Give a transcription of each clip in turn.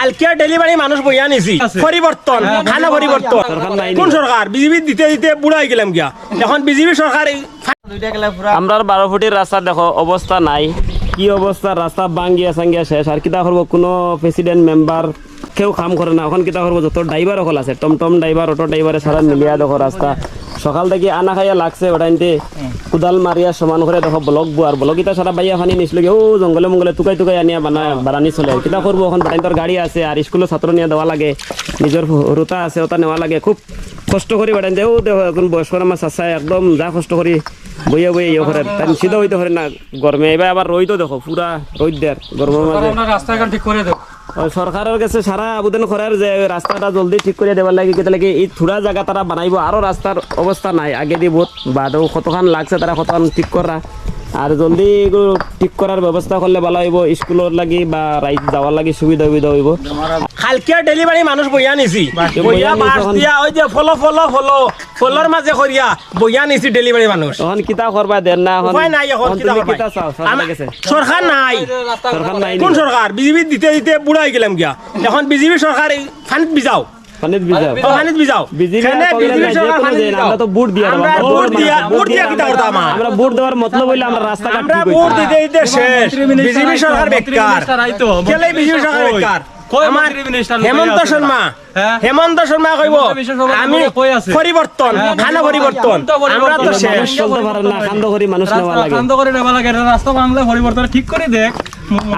হালকিয়া delivery মানুষ বইয়া নিছি। পরিবর্তন খানা পরিবর্তন কোন সরকার বিজেপি দিতে দিতে বুড়া হয়ে গেলাম গিয়া। এখন বিজেপি সরকার আমরা বারো ফুটির রাস্তা দেখো অবস্থা নাই। কি অবস্থা? রাস্তা বাঙ্গিয়া সাঙ্গিয়া শেষ। আর কিতা করব? কোনো প্রেসিডেন্ট মেম্বার কেউ কাম করে না। এখন কিতা করব? যত ড্রাইভার সকল আছে টমটম ড্রাইভার অটো ড্রাইভারে সারা মিলিয়া দেখো রাস্তা। সকাল থেকে আনা খাইয়া লাগছে ওটাইতে কুদাল মারিয়া সমান করে দেখো ব্লক বুয়ার ব্লক ইটা সারা বাইয়া ফানি নিছিল ও জঙ্গলে মঙ্গলে তুকাই তুকাই আনিয়া বানা বারানি চলে। কিতা করব এখন বাটাইন্তর গাড়ি আছে আর স্কুলের ছাত্র নিয়ে দেওয়া লাগে। নিজের রুতা আছে, ওটা নেওয়া লাগে। খুব কষ্ট করি বেড়ান যে ও দেখো এখন বয়স্কর আমার চাচাই একদম যা কষ্ট করি বইয়া বইয়া ইয়ে করে তাই সিধা হইতে পারে না গরমে এবার আবার রইতো দেখো পুরা রোদ দেয় গরমের মাঝে রাস্তাঘাট ঠিক করে ওই সরকারের কাছে সারা আবেদন করার যে রাস্তাটা জলদি ঠিক করে দেবার লাগে কেতে লাগে এই থোড়া জায়গা তারা বানাইব আরও রাস্তার অবস্থা নাই। আগে দিয়ে বহুত বাদেও কতখান লাগছে তারা কতখান ঠিক করা। আর জলদি ঠিক করার ব্যবস্থা করলে ভালো হইব স্কুলের লাগি বা রাইত যাওয়ার লাগি সুবিধা সুবিধা হইব। হালকিয়া ডেলিভারি মানুষ বইয়া নিছি। বইয়া বাস দিয়া ওই যে ফলো ফলো ফলো। ফলোর মাঝে করিয়া বইয়া নিছি ডেলিভারি মানুষ তখন কিতা করবা দেন না এখন উপায় নাই এখন কিতা চাও সরকার নাই। সরকার নাই কোন সরকার বিজেপি দিতে দিতে বুড়া হয়ে গেলাম গিয়া। এখন বিজেপি সরকার ফানিত বিজাও। পানিত বিজাও। ও ফানিত বিজাও। বিজেপি বিজেপি সরকার ফানিত বিজাও। আমরা তো ভোট দিয়া আমরা দিয়া ভোট দিয়া কিতা করতাম আমার? আমরা ভোট দেওয়ার মতলব হইলে আমরা রাস্তাঘাট আমরা দিতে দিতে শেষ। বিজেপি সরকার বেকার। কেলে বিজেপি সরকার বেকার? হেমন্ত শর্মা। হ্যাঁ? হেমন্ত শর্মা কইব আমি আছে? পরিবর্তন হ্যাঁ, খানা পরিবর্তন আমরা তো শেষ। চলতে পারে না খান্দ করি মানুষ নেওয়া লাগে। বন্ধ করে নেওয়া লাগে রাস্তা বাংলা পরিবর্তন ঠিক করে দেখ।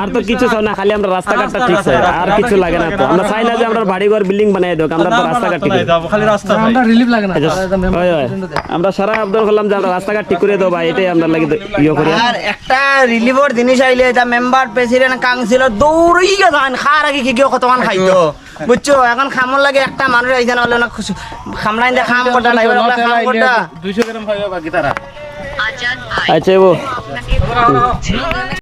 আর তো কিছু চাও না খালি আমরা রাস্তাঘাটটা ঠিক চাই আর কিছু লাগে না তো। আমরা চাই না যে আমরা বাড়ি ঘর বিল্ডিং বানাই দেব আমরা তো রাস্তাঘাট ঠিক। খালি রাস্তা আমরা রিলিফ লাগে না। ওই, ওই। আমরা সারা আবেদন করলাম যে আমরা রাস্তাঘাট ঠিক করে দেবো ভাই এটাই আমরা লাগি ইয়ে করি। আর একটা রিলিফর জিনিস আইলে এটা মেম্বার প্রেসিডেন্ট কাউন্সিলর দৌড়ই যান খার আগে কি কেউ কতমান খাইতো। বুঝছ? এখন খামর লাগে একটা মানুষ আইছে না হলে না খামলাইন দিয়ে খাম করটা ড্রাইভার খাম করটা দুইশো গ্রাম খাইবা বাকি তারা। আচ্ছা ও